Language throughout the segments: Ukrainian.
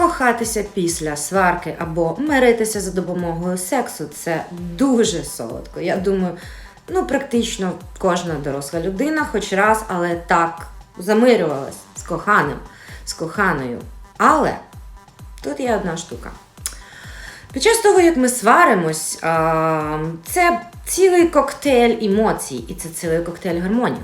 кохатися після сварки або миритися за допомогою сексу це дуже солодко. Я думаю, ну практично кожна доросла людина, хоч раз, але так замирювалась з коханим, з коханою. Але тут є одна штука. Під час того, як ми сваримось, це цілий коктейль емоцій, і це цілий коктейль гормонів.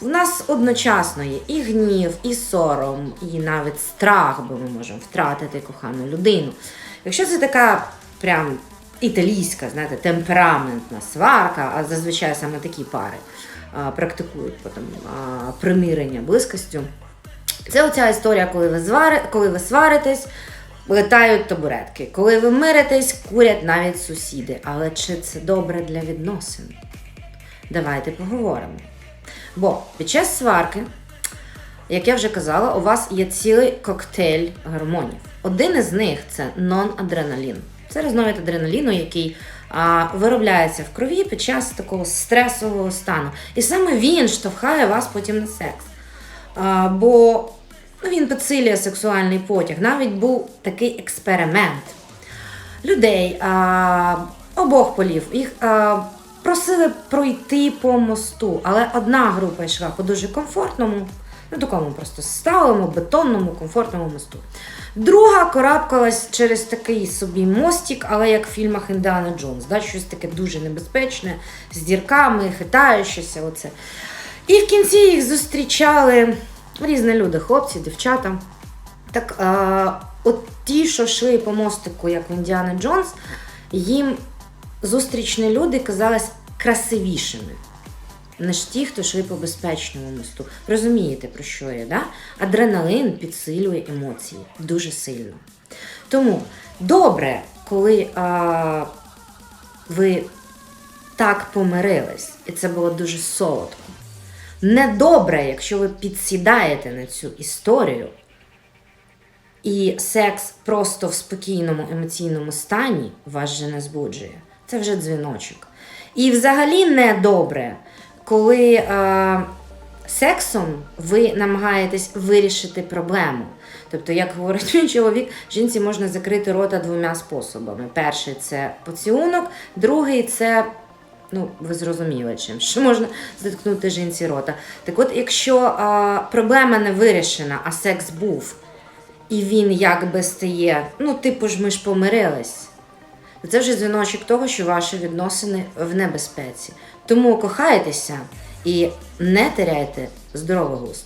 В нас одночасно є і гнів, і сором, і навіть страх, бо ми можемо втратити кохану людину. Якщо це така прям італійська, знаєте, темпераментна сварка, а зазвичай саме такі пари а, практикують потім а, примирення близькостю. Це оця історія, коли ви, звари, коли ви сваритесь, летають табуретки. Коли ви миритесь, курять навіть сусіди. Але чи це добре для відносин? Давайте поговоримо. Бо під час сварки, як я вже казала, у вас є цілий коктейль гормонів. Один із них це нон-адреналін. Це різновид адреналіну, який а, виробляється в крові під час такого стресового стану. І саме він штовхає вас потім на секс. А, бо ну, він підсилює сексуальний потяг. Навіть був такий експеримент. Людей а, обох полів їх а, просили пройти по мосту, але одна група йшла по дуже комфортному, ну такому просто сталому, бетонному, комфортному мосту. Друга карабкалась через такий собі мостик, але як в фільмах Індіана Джонс, да, щось таке дуже небезпечне, з дірками, хитаючеся. Оце. І в кінці їх зустрічали різні люди, хлопці, дівчата. Так, а, от ті, що йшли по мостику, як в Індіана Джонс, їм зустрічні люди казались красивішими, ніж ті, хто йшли по безпечному мосту. Розумієте, про що я? Да? Адреналин підсилює емоції дуже сильно. Тому добре, коли а, ви так помирились, і це було дуже солодко. Недобре, якщо ви підсідаєте на цю історію, і секс просто в спокійному емоційному стані вас же не збуджує. Це вже дзвіночок. І взагалі недобре, коли е, сексом ви намагаєтесь вирішити проблему. Тобто, як говорить мій чоловік, жінці можна закрити рота двома способами. Перший це поцілунок, другий це Ну, ви зрозуміли чим, що можна заткнути жінці рота. Так от, якщо а, проблема не вирішена, а секс був, і він якби стає, ну, типу ж ми ж помирились, це вже дзвіночок того, що ваші відносини в небезпеці. Тому кохайтеся і не теряйте здоровий глузд.